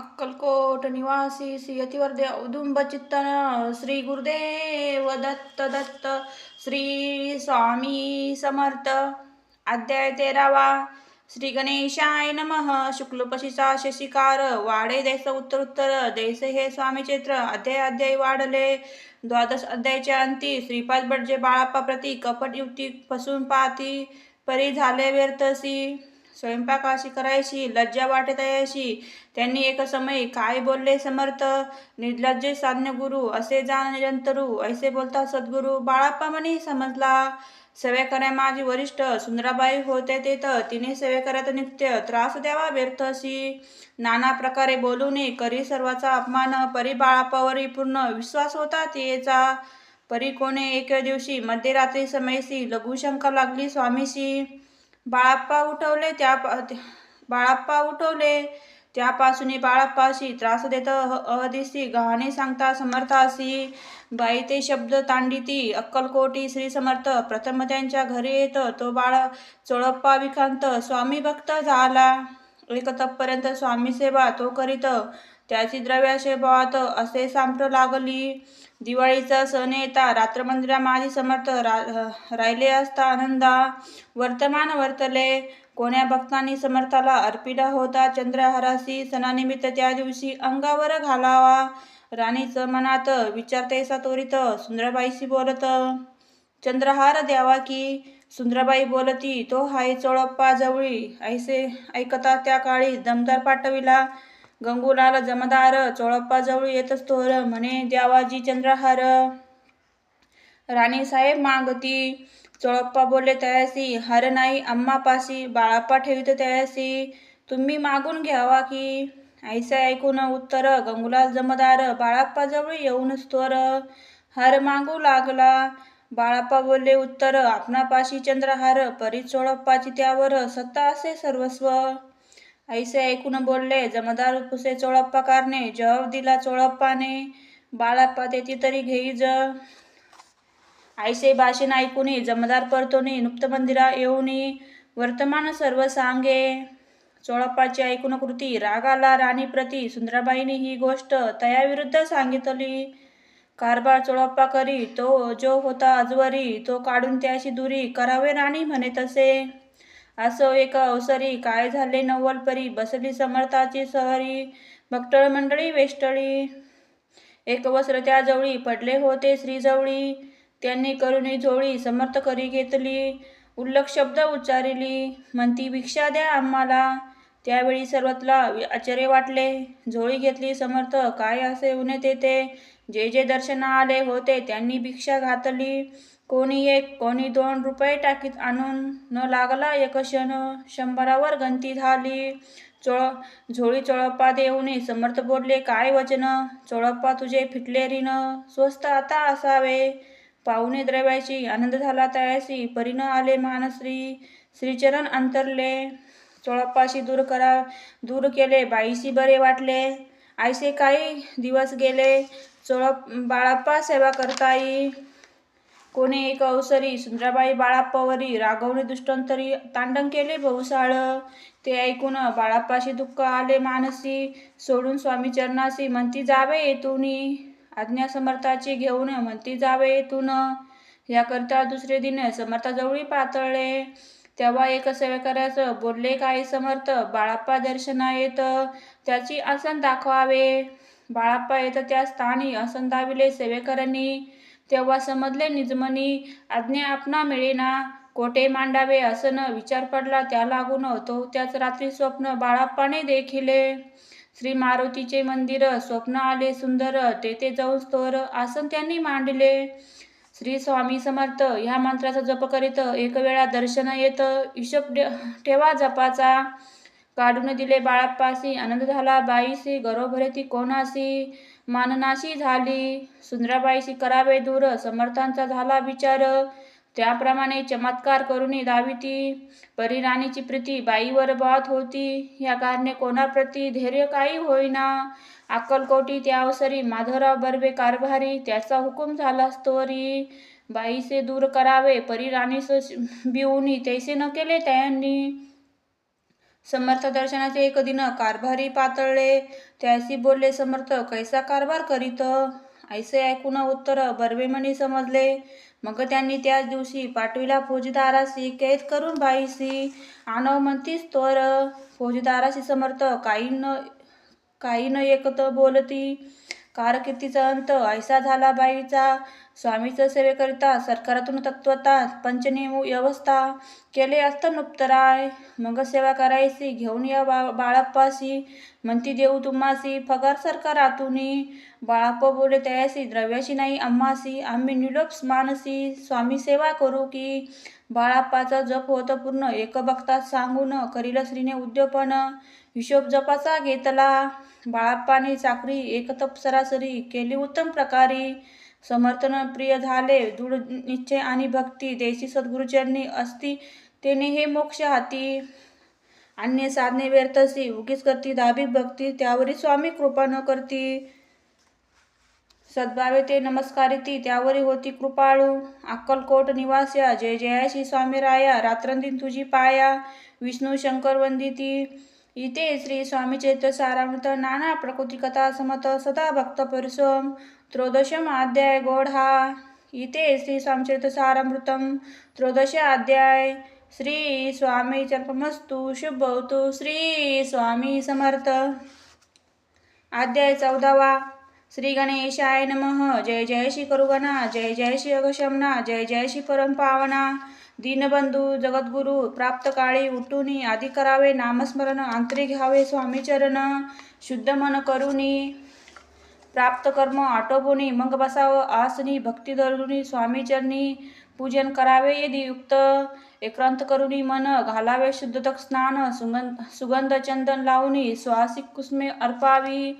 अक्कलकोट निवासी श्री यतिवर्दे श्री गुरुदेव दत्त दत्त श्री स्वामी समर्थ. अध्याय तेरावा. श्री गणेशाय नमः. शुक्लपशीचा शशिकार. वाडे देश उत्तर उत्तर. देश हे स्वामी चैत्र अध्याय अध्याय वाढले. द्वादश अध्यायाच्या अंती. श्रीपाद भटजे बाळाप्पा प्रती कपट युक्ती फसून पाती परी झाले व्यर्थसी. स्वयंपाकाशी करायची लज्जा वाटत यायची. त्यांनी एक समय काय बोलले समर्थ? निर्लज्जे साधने गुरु असे जाण निरंतरू ऐसे बोलता सद्गुरु बाळाप्पा म्हणे समजला. सेवेकऱ्या माझी वरिष्ठ सुंदराबाई होते ते तर तिने सेवेकऱ्यात नित्य त्रास द्यावा व्यर्थ अशी. नाना प्रकारे बोलू नये करी सर्वाचा अपमान परी बाळाप्पावरी पूर्ण विश्वास होता तिचा. परी कोणे एके दिवशी मध्यरात्री समयसी लघुशंका लागली स्वामीशी बाळाप्पा उठवले त्या बाळाप्पा उठवले. त्यापासून बाळाप्पाशी त्रास देत अहदिसी गहाणे सांगता समर्थासी बाई ते शब्द तांडिती अक्कलकोटी श्री समर्थ. प्रथम त्यांच्या घरी येत तो बाळ चोळप्पा विखांत स्वामी भक्त झाला. एकतपपर्यंत स्वामी सेवा तो करीत. त्याची द्रव्याशे बात असे सांपट लागली. दिवाळीचा सण येता. रात्रमंदिरा माझी समर्थ रा राहिले असता आनंदा. वर्तमान वर्तले. कोण्या भक्तांनी समर्थाला अर्पिला होता? चंद्रहारासी सणानिमित्त त्या दिवशी अंगावर घालावा. राणीचं मनात विचारतेसा तोरित सुंदरबाईशी बोलत चंद्रहार द्यावा की? सुंदरबाई बोलती तो हाय चोळप्पा जवळी. ऐसे ऐकता त्या काळी दमदार पाठविला गंगुलाल जमदार चोळप्पा जवळ येतच तोर म्हणे द्यावाजी चंद्रहार. राणी साहेब मागती चोळप्पा बोलले तयासी हर नाही अम्मापाशी बाळाप्पा ठेवित तयासी. तुम्ही मागून घ्यावा की? ऐसे ऐकून उत्तर गंगुलाल जमदार बाळाप्पा जवळ येऊनच तोर हर मागू लागला. बाळाप्पा बोलले उत्तर आपणापाशी चंद्रहार परी चोळप्पाची त्यावर सत्ता असे सर्वस्व. ऐसे ऐकून बोलले जमदार पुसे चोळप्पा कारणे जवाब दिला चोळप्पाने. बाळाप्पा तेथे तरी घेई ज. ऐसे भाषण ऐकून जमदार परतोनी नुप्त मंदिरा येऊनी वर्तमान सर्व सांगे. चोळप्पाची ऐकून कृती रागाला राणी प्रती सुंदराबाईने ही गोष्ट तयाविरुद्ध सांगितली. कारभार चोळप्पा करी तो जो होता अजवरी तो काढून त्याशी दुरी करावे राणी म्हणे तसे असो एक अवसरी काय झाले नवलपरी परी? बसली समर्थाची सहरी भक्तळ मंडळी वेष्टळी. एक वस्त्र त्या जवळी पडले होते श्रीजवळी त्यांनी करुणी झोळी समर्थ करी घेतली. उल्लख शब्द उच्चारिली म्हणती भिक्षा द्या आम्हाला. त्यावेळी सर्वतला आश्चर्य वाटले. झोळी घेतली समर्थ काय असे उन्हे तेथे जे जे दर्शना आले होते त्यांनी भिक्षा घातली. कोणी एक कोणी दोन रुपये टाकीत आणून न लागला एक क्षण शंभरावर गंती झाली. चोळ झोळी चोळप्पा देऊने समर्थ बोलले काय वचन? चोळप्पा तुझे फिटले रिन? स्वस्त आता असावे पाहुणे द्रव्याची आनंद झाला तयासी परिण आले मानश्री श्रीचरण अंतरले. चोळप्पाशी दूर करा दूर केले. बाईशी बरे वाटले. आयसे काही दिवस गेले. चोळप बाळाप्पा सेवा करताई. कोणी एक अवसरी सुंदराबाई बाळाप्पावरी राघवने दुष्टंतरी तांडण केले बहुसाळ ते ऐकून बाळाप्पाशी दुःख आले मानसी सोडून स्वामी चरणासी म्हणती जावे येतूनी आज्ञा समर्थाची घेऊन म्हणती जावे येतून याकरिता दुसरे दिन समर्थाजवळी पातळले. तेव्हा एक सेवेकऱ्याचं बोलले काही समर्थ बाळाप्पा दर्शना येत. त्याची आसन दाखवावे. बाळाप्पा येत त्या स्थानी आसन दाविले सेवेकरांनी तेव्हा समजले निजमनी आज्ञा आपणा मिळेना. कोठे मांडावे असं न विचार पडला त्या लागून तो त्याच रात्री स्वप्न बाळाप्पाने देखिले. श्री मारुतीचे मंदिर स्वप्न आले सुंदर तेथे जाऊन स्तोर आसन त्यांनी मांडले. श्री स्वामी समर्थ ह्या मंत्राचा जप करीत एक वेळा दर्शन येत हिशोब ठेवा जपाचा. काढून दिले बाळाप्पासी. आनंद झाला बाईसी. गरोभरे ती कोणासी? माननाशी झाली. सुंदराबाईशी करावे दूर. समर्थांचा झाला विचार. त्याप्रमाणे चमत्कार करून दाविती. परिराणीची प्रीती बाईवर बात होती. या कारणे कोणाप्रती धैर्य काही होईना. अक्कलकोटी त्या अवसरी माधवराव बर्वे कारभारी. त्याचा हुकूम झाला स्तोरी. बाईसे दूर करावे. परिराणीस बिऊनी. तैसे न केले त्यांनी. समर्थ दर्शनाचे एक दिन कारभारी पातळले. त्याशी बोलले समर्थ कैसा कारभार करीत? ऐसे ऐकून उत्तर बर्वेमणी समजले. मग त्यांनी त्याच दिवशी पाठविला फौजदाराशी कैद करून बाईशी आणव म्हणतीस तर? फौजदाराशी समर्थ काही न काही न एकत बोलती. कारकिर्दीचा अंत ऐसा झाला बाईचा. स्वामीचं सेवेकरिता सरकारातून तत्वतात पंचनियम व्यवस्था केले असतं नुप्तराय. मग सेवा करायची घेऊन या बा बाळाप्पाशी म्हणती देऊ तुम्हासी पगार सरकारातून. बाळाप्पा बोले तयासी द्रव्याशी नाही आम्हासी आम्ही निलोप मानसी स्वामी सेवा करू की. बाळाप्पाचा जप होत पूर्ण एक बघता सांगून करील श्रीने उद्योपन. हिशोब जपाचा घेतला. बाळाप्पाने चाकरी एकतप सरासरी केली उत्तम प्रकारे. समर्थन प्रिय झाले. दृढ निश्चय आणि भक्ती. देशी सद्गुरुचरणी असती तेने हे मोक्ष हाती अन्य साधने व्यर्थसी उगीच करती दाबी भक्ती त्यावरी स्वामी कृपा न करती. सद्भावे ते नमस्कारिती त्यावरी होती कृपाळू. अक्कलकोट निवास्या. जय जयाशी स्वामी राया. रात्रंदिन तुझी पाया. विष्णू शंकर वंदिती. इथे श्री स्वामी चैत्र सारामृत नाना प्रकृतिकथा समत सदा भक्त परिसोम त्रयोदशम अध्याय गोड हा इथे श्री स्वामीचरित्र सारामृतम त्रयोदश अध्याय। श्री स्वामी चर्पमस्तु शुभवतु। श्री स्वामी समर्थ। अध्याय चौदावा। श्री गणेशाय नमः। जय जय श्री करुगणा जय जय श्री अगशमना। जय जय श्री परमपावना। दीनबंधू जगद्गुरु प्राप्त काळी उठूनी आधी करावे नामस्मरण आंतरिक घ्यावे स्वामीचरण शुद्ध मन करुनी प्राप्त कर्म आटोपुनी मग बसावं आसनी भक्ती धरुनी स्वामीचरणी पूजन करावे यदि युक्त एकांत करुनी मन घालावे शुद्धतक स्नान सुगंध सुगंध चंदन लावणी स्वासिक कुसमे अर्पावी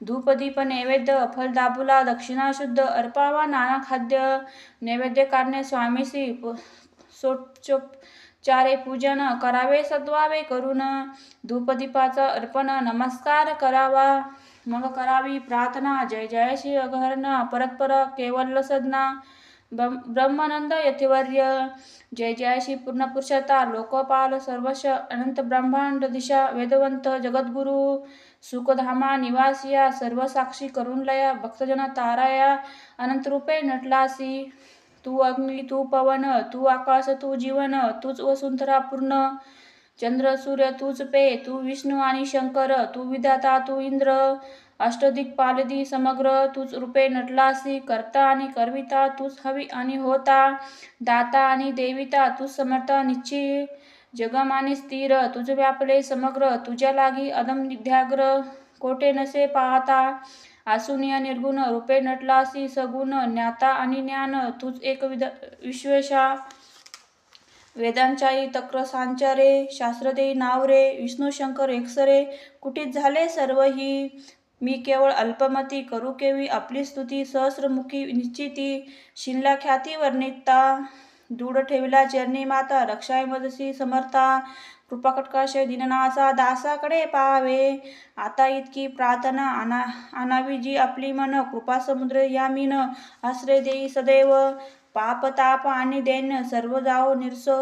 धूपदीप नैवेद्य फल दाबुला दक्षिणा शुद्ध अर्पावा नाना खाद्य नैवेद्य काढणे स्वामीसी सोपचारे पूजन करावे सद्वावे करून धूपदीपाचा अर्पण नमस्कार करावा. मग करावी प्रार्थना जय जय श्री अगहरण परतपर केवल सदना ब्रह्मानंद यतिवर्य जय जय श्री पूर्णपुरुषता लोकपाल सर्वश अनंत ब्रह्मांड दिशा वेदवंत जगद्गुरु सुखधामा निवासिया सर्वसाक्षी करुणलया लया भक्तजन ताराया अनंतरूपे नटलासी. तू अग्नी तू पवन तू आकाश तू जीवन तूच वसुंधरा पूर्ण चंद्र सूर्य तूच पे तू विष्णू आणि शंकर तू विधाता तू इंद्र. अष्टदिक पालदी समग्र तूच रूपे नटलासी करता आणि करविता तूच हवी आणि होता. दाता आणि देविता तूच समर्था निश्चित. जगम आणि स्थिर तुझ व्यापले समग्र तुझ्या लागी अदम निध्याग्र. कोठे नसे पाहता. आसुनिया निर्गुण रूपे नटलासी सगुण ज्ञाता आणि ज्ञान. तूच एक विद विश्वेशा. वेदांच्याही तक्र सांचारे शास्त्रदेही नावरे विष्णू शंकर एकसरे. कुठीत झाले सर्व ही. मी केवळ अल्पमती करू केवी आपली स्तुती. सहस्रमुखी निश्चिती. शिनला ख्याती वर्णिता. दूढ ठेविला चरणी माता. रक्षाय मदसी समर्था. कृपाकटकाशय दिननाचा दासाकडे पाहावे. आता इतकी प्रार्थना अना आणावी जी आपली मन. कृपा समुद्र या मीन. आश्रय देई सदैव. पाप ताप आणि दैन्य सर्व जाओ निर्सो.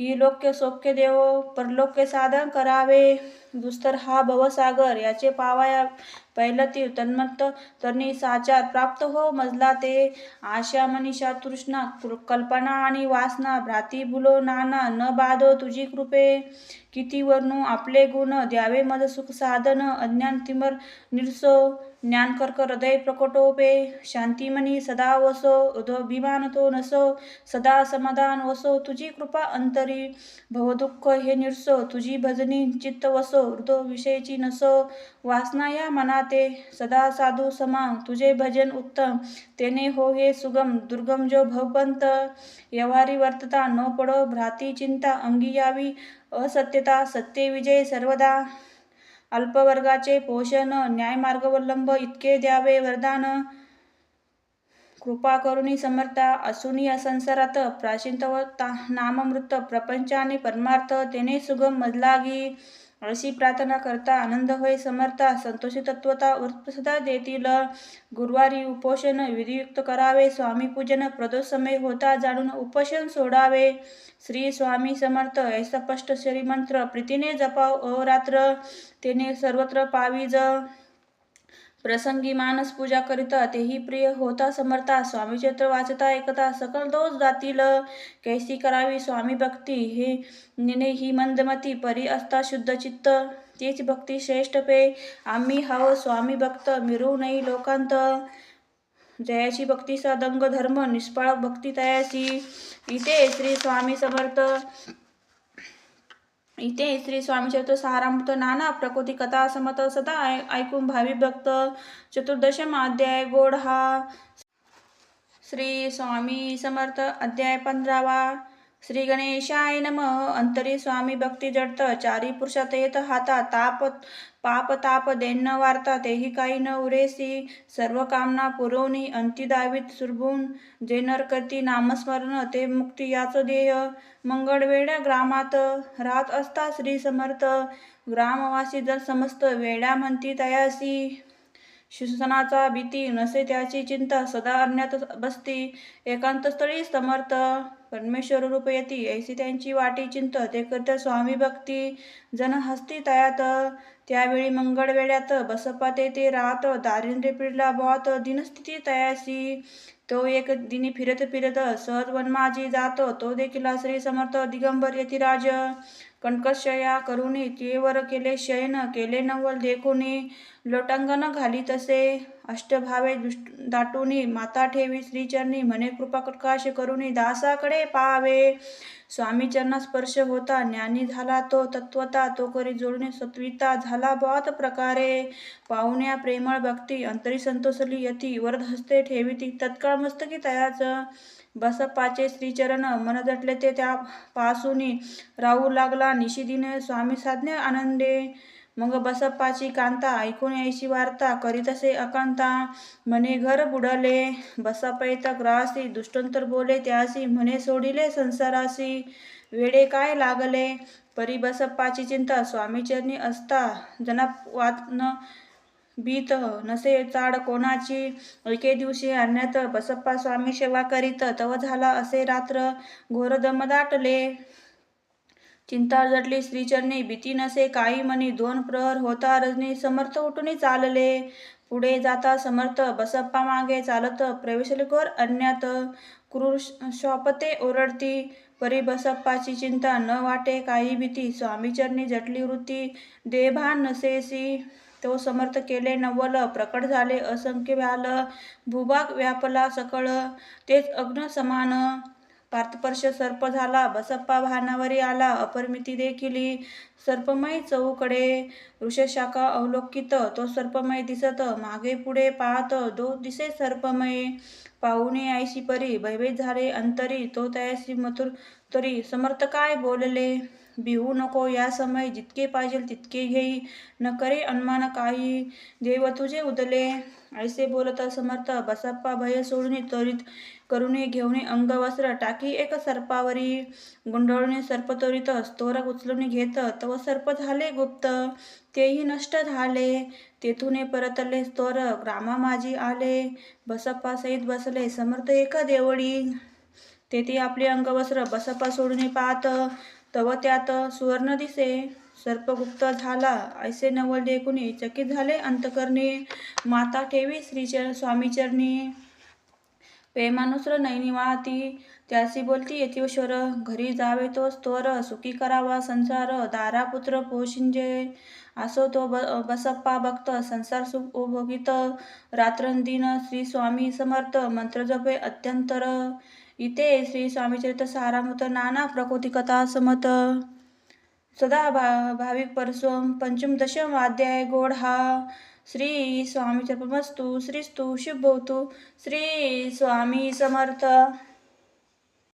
इलोक्य सोख्य देव परलोक्य साधन करावे. दुस्तर हा भवसागर याचे पावाया पैलती तन्मत्त तरणी साचार प्राप्त हो मजला ते आशा मनीषा तृष्णा कल्पना आणि वासना भ्राती बुलो नाना न बाधो तुझी कृपे. किती वर्णू आपले गुण द्यावे मज सुख साधन अज्ञान तिमर निर्सो ज्ञानकर्क हृदय प्रकटोपे शांतिमनी सदा वसो हृदभिमान तो नसो सदा समाधान वसो तुझी कृपा अंतरी. भवदुःख हे निर्सो तुझी भजनी चित्त वसो हृदय विषयची नसो. वासना या मनाते सदा साधू समांग तुझे भजन उत्तम. तेने हो हे सुगम दुर्गम जो भवपंत व्यवहारी वर्तता न पडो भ्राती चिंता अंगी यावी असत्यता सत्य विजय सर्वदा। अल्पवर्गाचे पोषण न्यायमार्गवलंब इतके द्यावे वरदान। कृपा करुणी समर्था असुनी असंसारात प्राचीनतव नाममृत प्रपंचाने परमार्थ तेने सुगम मजलागी। अशी प्रार्थना करता आनंद होय समर्था संतोषी तत्वता सदा देतील गुरुवारी उपोषण विधियुक्त करावे स्वामी पूजन प्रदोष समय होता जाणून उपोषण सोडावे. श्री स्वामी समर्थ ऐसा स्पष्ट श्रीमंत्र प्रीतीने जपाव अरात्र तेने सर्वत्र पावीज प्रसंगी मानस पूजा करिता तेही प्रिय होता समर्था. स्वामी चरित्र वाचता ऐकता सकल दोष जातील. कैसी करावी स्वामी भक्ती? हे निने ही मंदमती. परी असता शुद्ध चित्त. तीच भक्ती श्रेष्ठ पे. आम्ही हव स्वामी भक्त. मिरू नाही लोकांत. जयाची भक्ती सदंग धर्म निष्पाळ भक्ती तयाची इथे श्री स्वामी समर्थ. इथे श्री स्वामी चरित्र सारामृत नाना प्रकृती कथा समत सदा ऐ- ऐकून भावी भक्त चतुर्दशम अध्याय गोड हा श्री स्वामी समर्थ अध्याय पंधरावा। श्री गणेशाय नम। अंतरी स्वामी भक्ती जडत चारी पुरुषात येत हाता ताप पाप ताप देण वार्ता तेही काही न उरेसी। सर्व कामना पुरवणी अंती दावीत सुरभून जे नर करती नामस्मरण ते मुक्ती याच ध्येय। मंगळवेड्या ग्रामात राहत असता श्री समर्थ ग्रामवासी जर समस्त वेड्या म्हणती तयासी। शिक्षणाचा भीती नसे त्याची चिंता सदा अज्ञात बसती एकांतस्थळी समर्थ। परमेश्वर रूप येती. ऐसी त्यांची वाटी चिंत. ते करता स्वामी भक्ती जन हस्ती तयात. त्यावेळी मंगळ वेळ्यात बसपा ते राहत दारिद्र्य पिढला बॉत. दिनस्थिती तयासी. तो एक दिनी फिरत फिरत सहज वनमाजी जातो. तो देखील श्री समर्थ दिगंबर यतिराज. कणकशया करुणे तेवर केले शयन केले नवल देखुनी लोटांगण घाली तसे अष्टभावे दुष्ट दाटुनी माता ठेवी श्रीचरणी म्हणे कृपा प्रकाश करुणी दासाकडे पाहावे. स्वामीचरणा स्पर्श होता ज्ञानी झाला तो तत्वता तो करी जोडणे सत्विता झाला बहुत प्रकारे. पाहुण्या प्रेमळ भक्ती अंतरी संतोषली यती वरद हस्ते ठेविती तत्काळ मस्तकी तयाच. बसप्पाचे श्रीचरण मनदटले ते त्यापासून राहू लागला. निशिदीने स्वामी साधने आनंदे. मग बसप्पाची कांता ऐकून यायची वार्ता करीतसे अकांता म्हणे घर बुडले. बसपैत ग्रासी. दुष्टंतर बोले त्यासी. म्हणे सोडिले संसारासी. वेडे काय लागले परी बसप्पाची चिंता स्वामीचरणी असता जनपवात न भीत नसे चाड कोणाची? एके दिवशी आणण्यात बसप्पा स्वामी सेवा करीत तव झाला असे रात्र. घोर दमदाटले चिंता जडली श्रीचरणी भीती नसे काही मनी दोन प्रहर होता रजनी समर्थ उठून चालले. पुढे जाता समर्थ बसप्पा मागे चालत प्रवेशले घोर क्रूर शॉपते ओरडती. परी बसप्पाची चिंता न वाटे काही भीती. स्वामीचरणी जटली वृत्ती. देभान नसेसी. तो समर्थ केले नवल प्रकट झाले असंख्य व्याल भूभाग व्यापला सकळ तेच अग्न समान. पार्थपर्श सर्प झाला बसप्पा भानावरी आला अपरिमिती देखील सर्पमय चौकडे वृषशाखा अवलोकित तो सर्पमय दिसत मागे पुढे पाहत दो दिसे सर्पमय पाहुणे आयशी परी भयभीत झाले अंतरी तो तयासी मथुर तरी समर्थ काय बोलले? भिवू नको या समय जितके पाहिजे तितके घेई. न करे अनमान काही देव तुझे उदले. ऐसे बोलत समर्थ बसप्पा भय सोडून त्वरित करुणे घेऊन अंगवस्त्र टाकी एक सर्पावरी. गुंडळून सर्प त्वरित स्तोरक उचलून घेत तव सर्प झाले गुप्त. तेही नष्ट झाले. तेथून परतले स्तोर ग्रामा माझी आले. बसप्पा सहित बसले समर्थ एक देवळी. तेथे आपले अंगवस्त्र बसप्पा सोडून पाहत तव त्यात सुवर्ण दिसे सर्पगुप्त झाला ऐसे नवल देखुनी चकित झाले अंतकरणे. माता ठेवी श्रीचर स्वामीचरणी. प्रेमानुसर नैनी वाहती त्यासी बोलती येतीश्वर घरी जावे तो स्तोर सुखी करावा संसार दारा पुत्र पोशिंजे असो तो ब बसप्पा भक्त संसार सुख उपभोगित रात्रंदिन श्री स्वामी समर्थ मंत्र जपे अत्यंतर. इथे श्री स्वामीचरित्र सारामृत नाना प्रकृती कथा समत। सदा भा भाविक परसोम पंचम दशम अध्याय गोड हा श्री स्वामी चर्पमस्तु श्रीस्तु शुभवतु श्री स्वामी समर्थ।